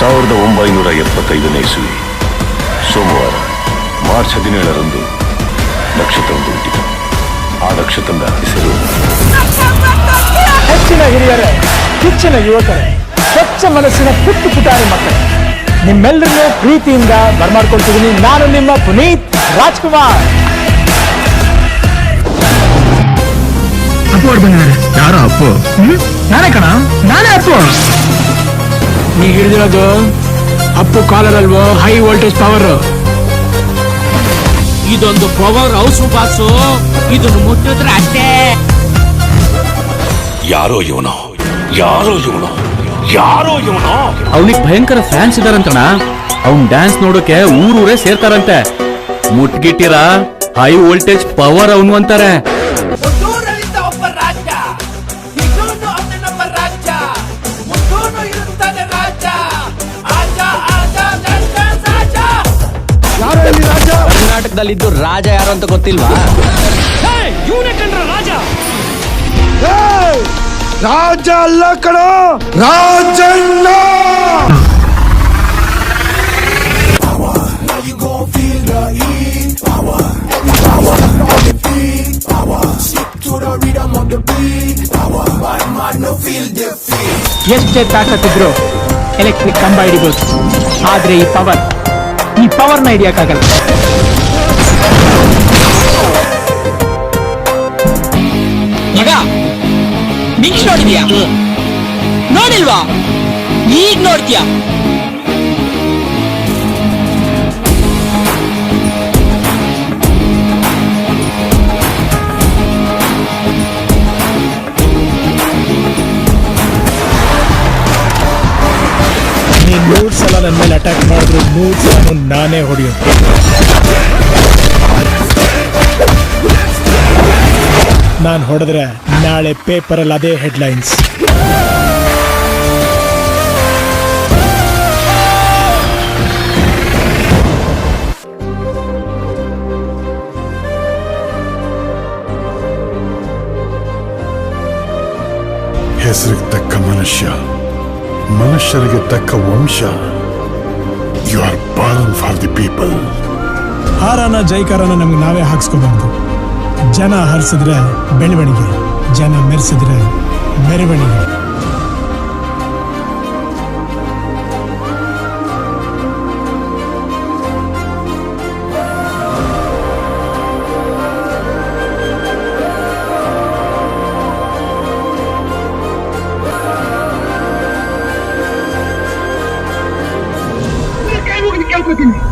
ಸಾವಿರದ ಒಂಬೈನೂರ ಎಪ್ಪತ್ತೈದನೇ ಇಸುವಿ ಸೋಮವಾರ ಮಾರ್ಚ್ ಹದಿನೇಳರಂದು ನಕ್ಷತ್ರವೊಂದು ಹುಟ್ಟಿತು. ಆ ನಕ್ಷತ್ರದ ಹೆಸರು? ಹೆಚ್ಚಿನ ಹಿರಿಯರೇ ಹೆಚ್ಚಿನ ಯುವಕರೇ ಸ್ವಚ್ಛ ಮನಸ್ಸಿನ ಪುಟ್ಟು ಪುಟಾರಿ ಮಕ್ಕಳು ನಿಮ್ಮೆಲ್ಲರನ್ನೂ ಪ್ರೀತಿಯಿಂದ ಬರ್ಮಾಡ್ಕೊಳ್ತಿದ್ದೀನಿ ನಾನು ನಿಮ್ಮ ಪುನೀತ್ ರಾಜ್ಕುಮಾರ್. ಅಪ್ಪು ಅವ್ರು ಬಂದಿದ್ದಾರೆ. ಯಾರೋ ಅಪ್ಪು? ನಾನೇ ಕಣ? ನಾನೇ ಅಪ್ಪು. ಈಗ ಹಿಡಿದಿರೋದು ಅಪ್ಪು ಕಾಲರ್ ಅಲ್ವೋ ಹೈ ವೋಲ್ಟೇಜ್ ಪವರ್ ಇದೊಂದು ಪವರ್ ಹೌಸ್ ಬಾಸು. ಇದನ್ನು ಮುಟ್ಟಿದ್ರೆ ಅಷ್ಟೇ. ಯಾರೋ ಇವನು? ಯಾರೋ ಇವನು? ಯಾರೋ ಇವನು? ಅವನಿಗೆ ಭಯಂಕರ ಫ್ಯಾನ್ಸ್ ಇದಾರಂತಣ ಅವ್ನ್ ಡ್ಯಾನ್ಸ್ ನೋಡೋಕೆ ಊರೂರೇ ಸೇರ್ತಾರಂತೆ. ಮುಟ್ಗಿಟ್ಟಿರ? ಹೈ ವೋಲ್ಟೇಜ್ ಪವರ್ ಅವನು ಅಂತಾರೆ. ಕರ್ನಾಟಕದಲ್ಲಿದ್ದು ರಾಜ ಯಾರು ಅಂತ ಗೊತ್ತಿಲ್ವಾ? ರಾಜ. ಅಲ್ಲ ಕಣ ರಾಜಣ್ಣ. ಎಷ್ಟೇ ತಾಕತ್ತಿದ್ರು ಎಲೆಕ್ಟ್ರಿಕ್ ಕಂಬ ಹಿಡಿಬೋದು. ಆದ್ರೆ ಈ ಪವರ್ ಈ ಪವರ್ನ ಹಿಡಿಯಕ್ಕಾಗಲ್ಲ. ಮಗ ಮಿಂಚ್ ನೋಡಿದ್ಯಾ? ನೋಡಿಲ್ವಾ? ಈಗ ನೋಡ್ತೀಯಾ? ನೀನ್ ನೂರ್ ಸಲ ನನ್ನ ಮೇಲೆ ಅಟ್ಯಾಕ್ ಮಾಡಿದ್ರು ಮೂರು ಸಲ ನಾನೇ ಹೊಡೆಯೋದು ನಾನು ಹೊಡೆದ್ರೆ ನಾಳೆ ಪೇಪರಲ್ಲಿ ಅದೇ ಹೆಡ್ಲೈನ್ಸ್. ಹೆಸರಿಗೆ ತಕ್ಕ ಮನುಷ್ಯ ಮನುಷ್ಯರಿಗೆ ತಕ್ಕ ವಂಶ. You are born for the people ಹಾರಾನ ಜೈಕಾರನ ನಮ್ಗೆ ನಾವೇ ಹಾಕ್ಸ್ಕೋಬಾರ್ದು. ಜನ ಹರಿಸಿದ್ರೆ ಬೆಳವಣಿಗೆ ಜನ ಮೆರೆಸಿದ್ರೆ ಮೆರವಣಿಗೆ. ಕೇಳ್ಕೊತೀನಿ.